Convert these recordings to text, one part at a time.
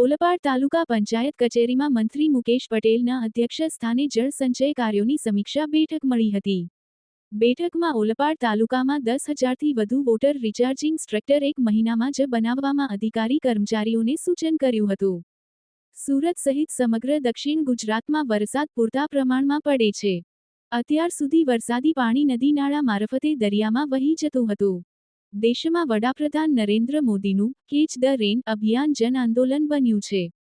ઓલપાડ તાલુકા પંચાયત કચેરીમાં મંત્રી મુકેશ પટેલના અધ્યક્ષ સ્થાને જળ સંચય કાર્યોની સમીક્ષા બેઠક મળી હતી. બેઠકમાં ઓલપાડ તાલુકામાં દસ હજારથી વધુ વોટર રિચાર્જિંગ સ્ટ્રક્ચર એક મહિનામાં જ બનાવવામાં અધિકારી કર્મચારીઓને સૂચન કર્યું હતું. સુરત સહિત સમગ્ર દક્ષિણ ગુજરાતમાં વરસાદ પૂરતા પ્રમાણમાં પડે છે. અત્યાર સુધી વરસાદી પાણી નદી નાળા મારફતે દરિયામાં વહી જતું હતું. દેશમાં વડાપ્રધાન નરેન્દ્ર મોદીનું કેચ ધ રેન અભિયાન જન આંદોલન બન્યું છે.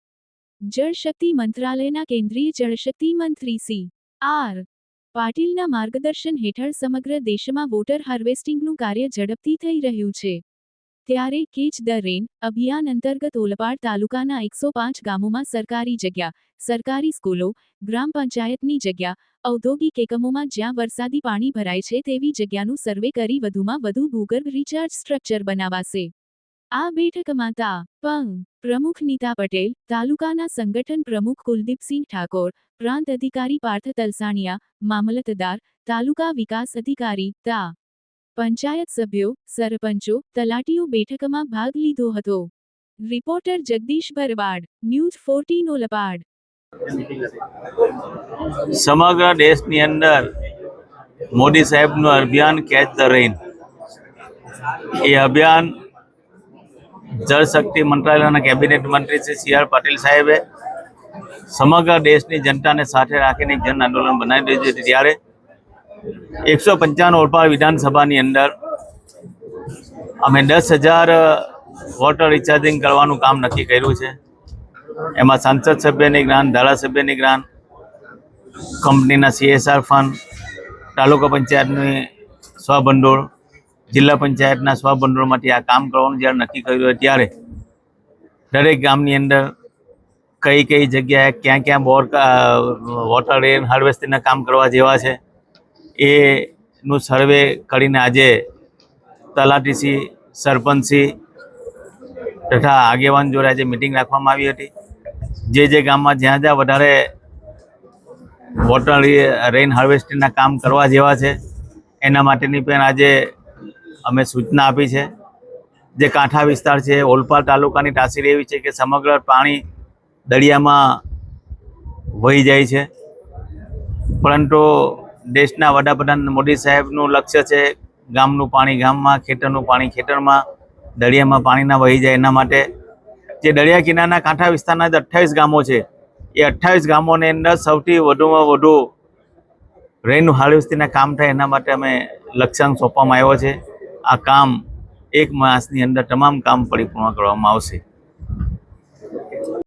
જળશક્તિ મંત્રાલયના કેન્દ્રીય જળશક્તિ મંત્રી સી. આર. પાટીલના માર્ગદર્શન હેઠળ સમગ્ર દેશમાં વોટર હાર્વેસ્ટિંગનું કાર્ય ઝડપથી થઈ રહ્યું છે. ત્યારે કેચ ધ રેન અભિયાન અંતર્ગત ઓલપાડ તાલુકાના એકસો પાંચ ગામોમાં સરકારી જગ્યા, સરકારી સ્કૂલો, ગ્રામ પંચાયતની જગ્યા, ઔદ્યોગિક એકમોમાં જ્યાં વરસાદી પાણી ભરાય છે તેવી જગ્યાનું સર્વે કરી વધુમાં વધુ ભૂગર્ભ રિચાર્જ સ્ટ્રક્ચર બનાવાશે. આ બેઠકમાં તા પંગ પ્રમુખ નીતા પટેલ, તાલુકાના સંગઠન પ્રમુખ કુલદીપસિંહ ઠાકોર, પ્રાંત અધિકારી પાર્થ તલસાણિયા, મામલતદાર, તાલુકા વિકાસ અધિકારી તા પંચાયત સભ્યો, સરપંચો, તલાટીઓ બેઠકમાં ભાગ લીધો હતો. Reporter Jagdish Bharwad, news fourteen Olpad. સમગ્ર દેશની અંદર મોદી સાહેબનું અભિયાન કેચ ધ રેન એ અભિયાન જળશક્તિ મંત્રાલયના કેબિનેટ મંત્રી શ્રી સી આર પાટીલ સાહેબે સમગ્ર દેશની જનતાને સાથે રાખીને જન આંદોલન બનાવી દીધું ત્યારે એકસો પંચાણું ઓલપાડ વિધાનસભાની અંદર અમે દસ હજાર વોટર રિચાર્જિંગ કરવાનું કામ નક્કી કર્યું છે. એમાં સંસદ સભ્યની ગ્રાન્ટ, ધારાસભ્યની ગ્રાન્ટ, કંપનીના સીએસઆર ફંડ તાલુકા પંચાયતની સ્વભંડોળ જિલ્લા પંચાયતના સ્વભંડોળમાંથી આ કામ કરવાનું જ્યારે નક્કી કર્યું હોય ત્યારે દરેક ગામની અંદર કઈ કઈ જગ્યાએ ક્યાં ક્યાં બોર વોટર રેન હાર્વેસ્ટિંગના કામ કરવા જેવા છે. એનું સર્વે કરીને આજે તલાટીસી સરપંચસી તથા આગેવાન જોડે આજે મિટિંગ રાખવામાં આવી હતી. જે જે ગામમાં જ્યાં જ્યાં વધારે વોટર રેઇન હાર્વેસ્ટિંગના કામ કરવા જેવા છે, એના માટેની પણ આજે અમે સૂચના આપી છે. જે કાંઠા વિસ્તાર છે, ઓલપાડ તાલુકાની તાસીર એવી છે કે સમગ્ર પાણી દરિયામાં વહી જાય છે. પરંતુ દેશના વડાપ્રધાન મોદી સાહેબનું લક્ષ્ય છે ગામનું પાણી ગામમાં, ખેતરનું પાણી ખેતરમાં, દરિયામાં પાણી ના વહી જાય એના માટે. જે દરિયા કિનારાના કાંઠા વિસ્તારના જે અઠ્ઠાવીસ ગામો છે, એ અઠ્ઠાવીસ ગામોની અંદર સૌથી વધુમાં વધુ રેન હાળવસ્તીના કામ થાય એના માટે અમે લક્ષ્યાંક સોંપવામાં આવ્યો છે. આ કામ એક માસની અંદર તમામ કામ પરિપૂર્ણ કરવામાં આવશે.